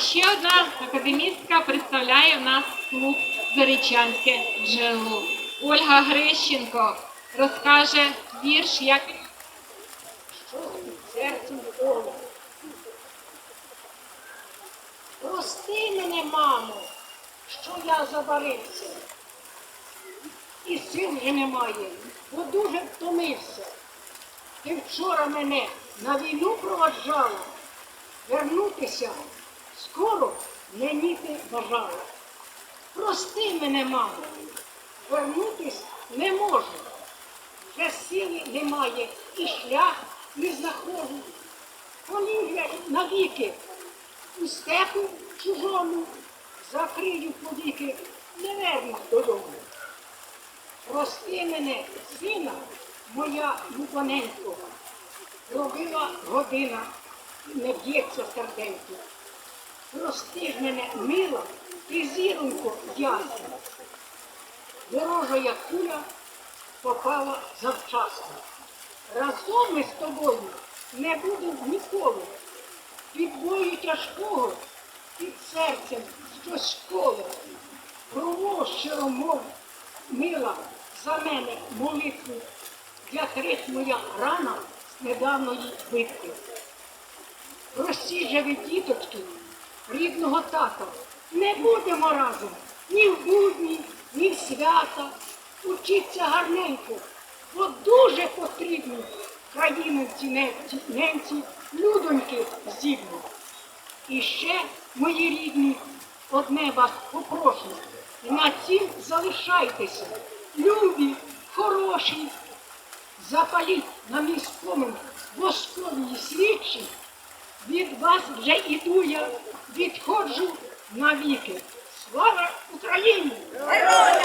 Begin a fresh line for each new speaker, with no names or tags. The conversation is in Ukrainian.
Ще одна академістка представляє в нас клуб Зарічанське джерело. Ольга Грищенко розкаже вірш, як
серцем Бога. Прости мене, мамо, що я забарився. І сил вже немає, бо дуже втомився. Ти вчора мене на війну проваджала, вернутися скоро мені ти бажала. Прости мене, мамо, вернутись не можу. Вже сили немає і шлях не знаходжу. Коли я навіки у степу чужому закрию повіки, не вернусь додому. Прости мене, сина, моя любоненько, робила година, не б'ється серденько. Мене, мила, ти зіронько ясна. Ворожа куля попала завчасно. Разом ми з тобою не будемо ніколи. Від бою тяжкого під серцем щось школи. Прово щиро мов, мила, за мене молитву, як рить моя рана з недавньої битви. Прості же ви, діточки, рідного тата, не будемо разом. Ні в будні, ні в свята. Учіться гарненько, бо дуже потрібні країнинці, ненці, людоньки здібні. І ще, мої рідні, одне вас попрошу, на цім залишайтеся, любі, хороші, запаліть на мій спомин воскові свічі, від вас вже іду я, відходжу навіки. Слава Україні! Героям!